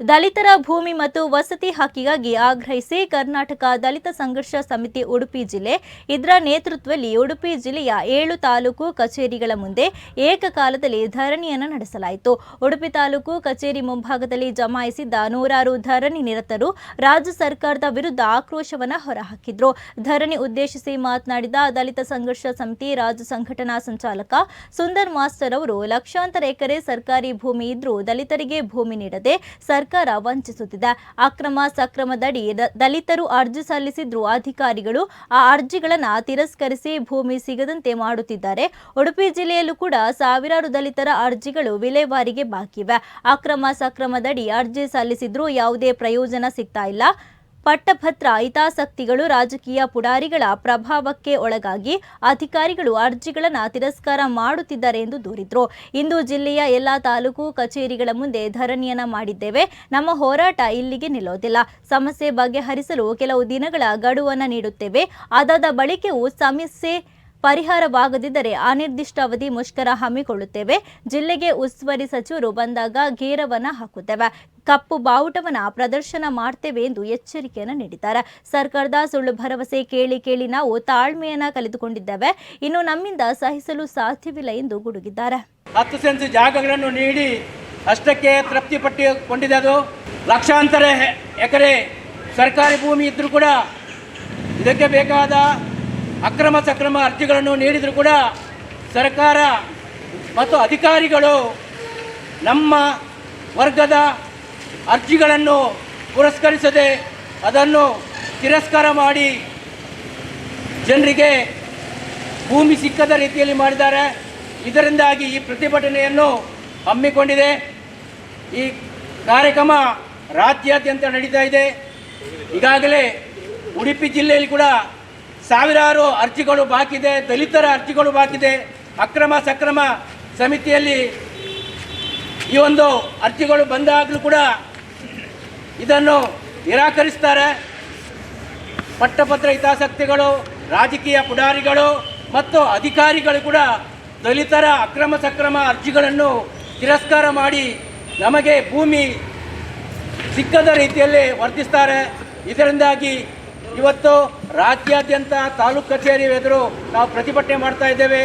ದಲಿತರ ಭೂಮಿ ಮತ್ತು ವಸತಿ ಹಕ್ಕಿಗಾಗಿ ಆಗ್ರಹಿಸಿ ಕರ್ನಾಟಕ ದಲಿತ ಸಂಘರ್ಷ ಸಮಿತಿ ಉಡುಪಿ ಜಿಲ್ಲೆ ಇದರ ನೇತೃತ್ವದಲ್ಲಿ ಉಡುಪಿ ಜಿಲ್ಲೆಯ ಏಳು ತಾಲೂಕು ಕಚೇರಿಗಳ ಮುಂದೆ ಏಕಕಾಲದಲ್ಲಿ ಧರಣಿಯನ್ನು ನಡೆಸಲಾಯಿತು. ಉಡುಪಿ ತಾಲೂಕು ಕಚೇರಿ ಮುಂಭಾಗದಲ್ಲಿ ಜಮಾಯಿಸಿದ್ದ ನೂರಾರು ಧರಣಿ ನಿರತರು ರಾಜ್ಯ ಸರ್ಕಾರದ ವಿರುದ್ಧ ಆಕ್ರೋಶವನ್ನು ಹೊರಹಾಕಿದ್ರು. ಧರಣಿ ಉದ್ದೇಶಿಸಿ ಮಾತನಾಡಿದ ದಲಿತ ಸಂಘರ್ಷ ಸಮಿತಿ ರಾಜ್ಯ ಸಂಘಟನಾ ಸಂಚಾಲಕ ಸುಂದರ್ ಮಾಸ್ಟರ್ ಅವರು, ಲಕ್ಷಾಂತರ ಎಕರೆ ಸರ್ಕಾರಿ ಭೂಮಿ ಇದ್ರೂ ದಲಿತರಿಗೆ ಭೂಮಿ ನೀಡದೆ ಸರ್ಕಾರ ವಂಚಿಸುತ್ತಿದೆ ಅಕ್ರಮ ಸಕ್ರಮದಡಿ ದಲಿತರು ಅರ್ಜಿ ಸಲ್ಲಿಸಿದ್ರು. ಅಧಿಕಾರಿಗಳು ಆ ಅರ್ಜಿಗಳನ್ನು ತಿರಸ್ಕರಿಸಿ ಭೂಮಿ ಸಿಗದಂತೆ ಮಾಡುತ್ತಿದ್ದಾರೆ. ಉಡುಪಿ ಜಿಲ್ಲೆಯಲ್ಲೂ ಕೂಡ ಸಾವಿರಾರು ದಲಿತರ ಅರ್ಜಿಗಳು ವಿಲೇವಾರಿಗೆ ಬಾಕಿವೆ. ಅಕ್ರಮ ಸಕ್ರಮದಡಿ ಅರ್ಜಿ ಸಲ್ಲಿಸಿದ್ರೂ ಯಾವುದೇ ಪ್ರಯೋಜನ ಸಿಗ್ತಾ ಇಲ್ಲ. ಪಟ್ಟಭದ್ರ ಹಿತಾಸಕ್ತಿಗಳು ರಾಜಕೀಯ ಪುಡಾರಿಗಳ ಪ್ರಭಾವಕ್ಕೆ ಒಳಗಾಗಿ ಅಧಿಕಾರಿಗಳು ಅರ್ಜಿಗಳನ್ನು ತಿರಸ್ಕಾರ ಮಾಡುತ್ತಿದ್ದಾರೆ ಎಂದು ದೂರಿದ್ರು. ಇಂದು ಜಿಲ್ಲೆಯ ಎಲ್ಲ ತಾಲೂಕು ಕಚೇರಿಗಳ ಮುಂದೆ ಧರಣಿಯನ್ನ ಮಾಡಿದ್ದೇವೆ. ನಮ್ಮ ಹೋರಾಟ ಇಲ್ಲಿಗೆ ನಿಲ್ಲೋದಿಲ್ಲ. ಸಮಸ್ಯೆ ಬಗೆಹರಿಸಲು ಕೆಲವು ದಿನಗಳ ಗಡುವನ್ನು ನೀಡುತ್ತೇವೆ. ಅದಾದ ಬಳಿಕವೂ ಸಮಸ್ಯೆ ಪರಿಹಾರವಾಗದಿದ್ದರೆ ಅನಿರ್ದಿಷ್ಟ ಅವಧಿ ಮುಷ್ಕರ ಹಮ್ಮಿಕೊಳ್ಳುತ್ತೇವೆ. ಜಿಲ್ಲೆಗೆ ಉಸ್ತುವಾರಿ ಸಚಿವರು ಬಂದಾಗ ಗೇರವನ್ನ ಹಾಕುತ್ತೇವೆ. ಕಪ್ಪು ಬಾವುಟವನ್ನ ಪ್ರದರ್ಶನ ಮಾಡ್ತೇವೆ ಎಂದು ಎಚ್ಚರಿಕೆಯನ್ನು ನೀಡಿದ್ದಾರೆ. ಸರ್ಕಾರದ ಸುಳ್ಳು ಭರವಸೆ ಕೇಳಿ ಕೇಳಿ ನಾವು ತಾಳ್ಮೆಯನ್ನ ಕಲಿತುಕೊಂಡಿದ್ದೇವೆ ಇನ್ನು ನಮ್ಮಿಂದ ಸಹಿಸಲು ಸಾಧ್ಯವಿಲ್ಲ ಎಂದು ಗುಡುಗಿದ್ದಾರೆ. ಹತ್ತು ಸೆನ್ಸ್ ಜಾಗಗಳನ್ನು ನೀಡಿ ಅಷ್ಟಕ್ಕೆ ತೃಪ್ತಿಪಟ್ಟುಕೊಂಡಿದೆ ಅದು. ಲಕ್ಷಾಂತರ ಎಕರೆ ಸರ್ಕಾರಿ ಭೂಮಿ ಇದ್ದರೂ ಕೂಡ ಇದಕ್ಕೆ ಬೇಕಾದ ಅಕ್ರಮ ಸಕ್ರಮ ಅರ್ಜಿಗಳನ್ನು ನೀಡಿದರೂ ಕೂಡ ಸರ್ಕಾರ ಮತ್ತು ಅಧಿಕಾರಿಗಳು ನಮ್ಮ ವರ್ಗದ ಅರ್ಜಿಗಳನ್ನು ಪುರಸ್ಕರಿಸದೆ ಅದನ್ನು ತಿರಸ್ಕಾರ ಮಾಡಿ ಜನರಿಗೆ ಭೂಮಿ ಸಿಕ್ಕದ ರೀತಿಯಲ್ಲಿ ಮಾಡಿದ್ದಾರೆ. ಇದರಿಂದಾಗಿ ಈ ಪ್ರತಿಭಟನೆಯನ್ನು ಹಮ್ಮಿಕೊಂಡಿದೆ. ಈ ಕಾರ್ಯಕ್ರಮ ರಾಜ್ಯಾದ್ಯಂತ ನಡೀತಾ ಇದೆ. ಈಗಾಗಲೇ ಉಡುಪಿ ಜಿಲ್ಲೆಯಲ್ಲಿ ಕೂಡ ಸಾವಿರಾರು ಅರ್ಜಿಗಳು ಬಾಕಿದೆ, ದಲಿತರ ಅರ್ಜಿಗಳು ಬಾಕಿದೆ. ಅಕ್ರಮ ಸಕ್ರಮ ಸಮಿತಿಯಲ್ಲಿ ಈ ಒಂದು ಅರ್ಜಿಗಳು ಬಂದಾಗಲೂ ಕೂಡ ಇದನ್ನು ನಿರಾಕರಿಸ್ತಾರೆ. ಪಟ್ಟಪತ್ರ ಹಿತಾಸಕ್ತಿಗಳು, ರಾಜಕೀಯ ಪುಡಾರಿಗಳು ಮತ್ತು ಅಧಿಕಾರಿಗಳು ಕೂಡ ದಲಿತರ ಅಕ್ರಮ ಸಕ್ರಮ ಅರ್ಜಿಗಳನ್ನು ತಿರಸ್ಕಾರ ಮಾಡಿ ನಮಗೆ ಭೂಮಿ ಸಿಕ್ಕದ ರೀತಿಯಲ್ಲಿ ವರ್ತಿಸ್ತಾರೆ ಇದರಿಂದಾಗಿ ಇವತ್ತು ರಾಜ್ಯಾದ್ಯಂತ ತಾಲೂಕು ಕಚೇರಿ ಎದುರು ನಾವು ಪ್ರತಿಭಟನೆ ಮಾಡ್ತಾ ಇದ್ದೇವೆ.